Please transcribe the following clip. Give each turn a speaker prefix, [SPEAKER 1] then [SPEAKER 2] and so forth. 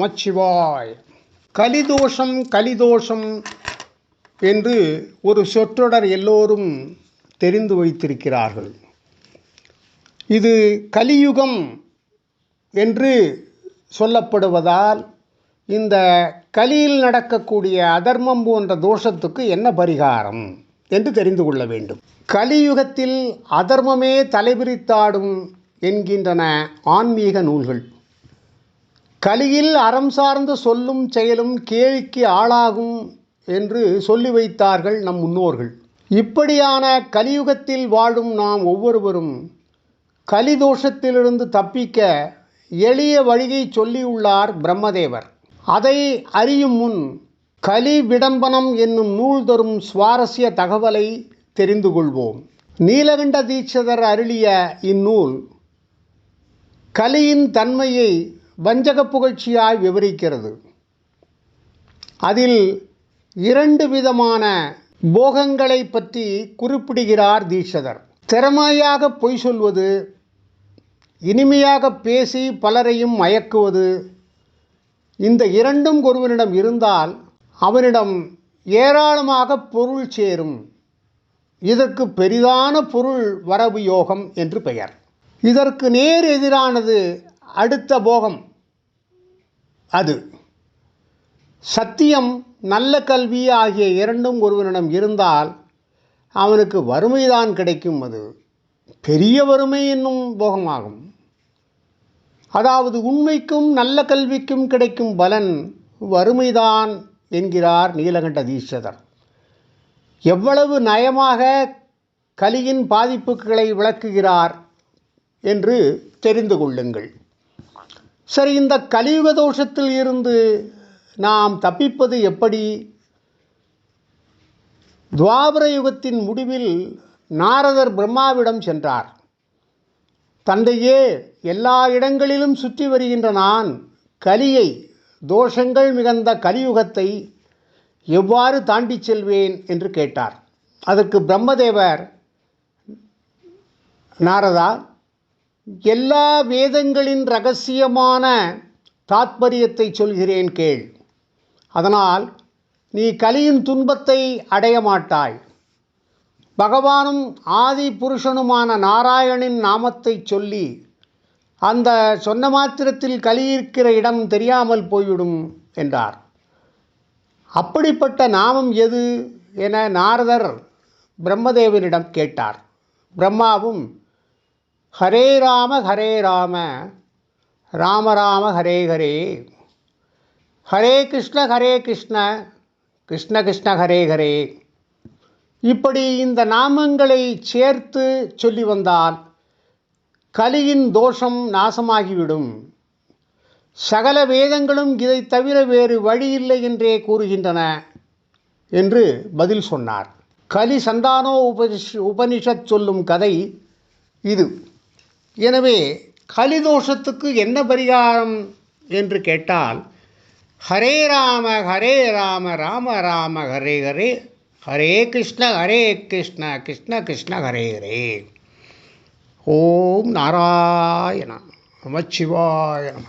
[SPEAKER 1] நமச்சிவாய் கலிதோஷம் கலிதோஷம் என்று ஒரு சொற்றொடர் எல்லோரும் தெரிந்து வைத்திருக்கிறார்கள். இது கலியுகம் என்று சொல்லப்படுவதால் இந்த கலியில் நடக்கக்கூடிய அதர்மம் போன்ற தோஷத்துக்கு என்ன பரிகாரம் என்று தெரிந்து கொள்ள வேண்டும். கலியுகத்தில் அதர்மமே தலைவிரித்தாடும் என்கின்றன ஆன்மீக நூல்கள். கலியில் அறம் சார்ந்து சொல்லும் செயலும் கேள்விக்கு ஆளாகும் என்று சொல்லி வைத்தார்கள் நம் முன்னோர்கள். இப்படியான கலியுகத்தில் வாழும் நாம் ஒவ்வொருவரும் கலிதோஷத்திலிருந்து தப்பிக்க எளிய வழியை சொல்லியுள்ளார் பிரம்மதேவர். அதை அறியும் முன் கலி விடம்பனம் என்னும் நூல் தரும் சுவாரஸ்ய தகவலை தெரிந்து கொள்வோம். நீலகண்ட தீட்சிதர் அருளிய இந்நூல் கலியின் தன்மையை வஞ்சக புகழ்ச்சியாய் விவரிக்கிறது. அதில் இரண்டு விதமான போகங்களை பற்றி குறிப்பிடுகிறார் தீட்சதர். திறமையாக பொய் சொல்வது இனிமையாக பேசி பலரையும் மயக்குவது இந்த இரண்டும் ஒருவனிடம் இருந்தால் அவனிடம் ஏராளமாக பொருள் சேரும். இதற்கு பெரிதான பொருள் வரவு யோகம் என்று பெயர். இதற்கு நேர் எதிரானது அடுத்த போகம். அது. சத்தியம் நல்ல கல்வி ஆகிய இரண்டும் ஒருவனிடம் இருந்தால் அவனுக்கு வறுமைதான் கிடைக்கும் அது. பெரிய வறுமை என்னும் போகமாகும். அதாவது உண்மைக்கும் நல்ல கல்விக்கும் கிடைக்கும் பலன் வறுமைதான் என்கிறார் நீலகண்ட தீட்சிதர் எவ்வளவு நயமாக கலியின் பாதிப்புகளை விளக்குகிறார் என்று தெரிந்து கொள்ளுங்கள். சரி இந்த கலியுக தோஷத்தில் இருந்து நாம் தப்பிப்பது எப்படி? துவாபர யுகத்தின் முடிவில் நாரதர் பிரம்மாவிடம் சென்றார். தந்தையே எல்லா இடங்களிலும் சுற்றி வருகின்ற நான் கலியை தோஷங்கள் மிகுந்த கலியுகத்தை எவ்வாறு தாண்டி செல்வேன் என்று கேட்டார். அதற்கு பிரம்மதேவர் நாரதா எல்லா வேதங்களின் ரகசியமான தாத்பரியத்தை சொல்கிறேன் கேள். அதனால் நீ கலியின் துன்பத்தை அடைய மாட்டாய். பகவானும் ஆதி புருஷனுமான நாராயணின் நாமத்தை சொல்லி அந்த சொன்ன மாத்திரத்தில் கலி இருக்கிற இடம் தெரியாமல் போய்விடும் என்றார். அப்படிப்பட்ட நாமம் எது? என நாரதர் பிரம்மதேவனிடம் கேட்டார். பிரம்மாவும் ஹரே ராம ஹரே ராம ராம ராம ஹரே ஹரே. ஹரே கிருஷ்ண ஹரே கிருஷ்ண கிருஷ்ண கிருஷ்ண ஹரே ஹரே. இப்படி இந்த நாமங்களை சேர்த்து சொல்லி வந்தால் கலியின் தோஷம் நாசமாகிவிடும். சகல வேதங்களும் இதை தவிர வேறு வழி இல்லை என்றே கூறுகின்றன என்று பதில் சொன்னார். கலி சந்தானோ உபனிஷ் உபனிஷத் சொல்லும் கதை இது. எனவே கலிதோஷத்துக்கு என்ன பரிகாரம் என்று கேட்டால் ஹரே ராம ஹரே ராம ராம ராம ஹரே ஹரே ஹரே கிருஷ்ண ஹரே கிருஷ்ண கிருஷ்ண கிருஷ்ண ஹரே ஹரே. ஓம் நாராயண நமச்சிவாய நம.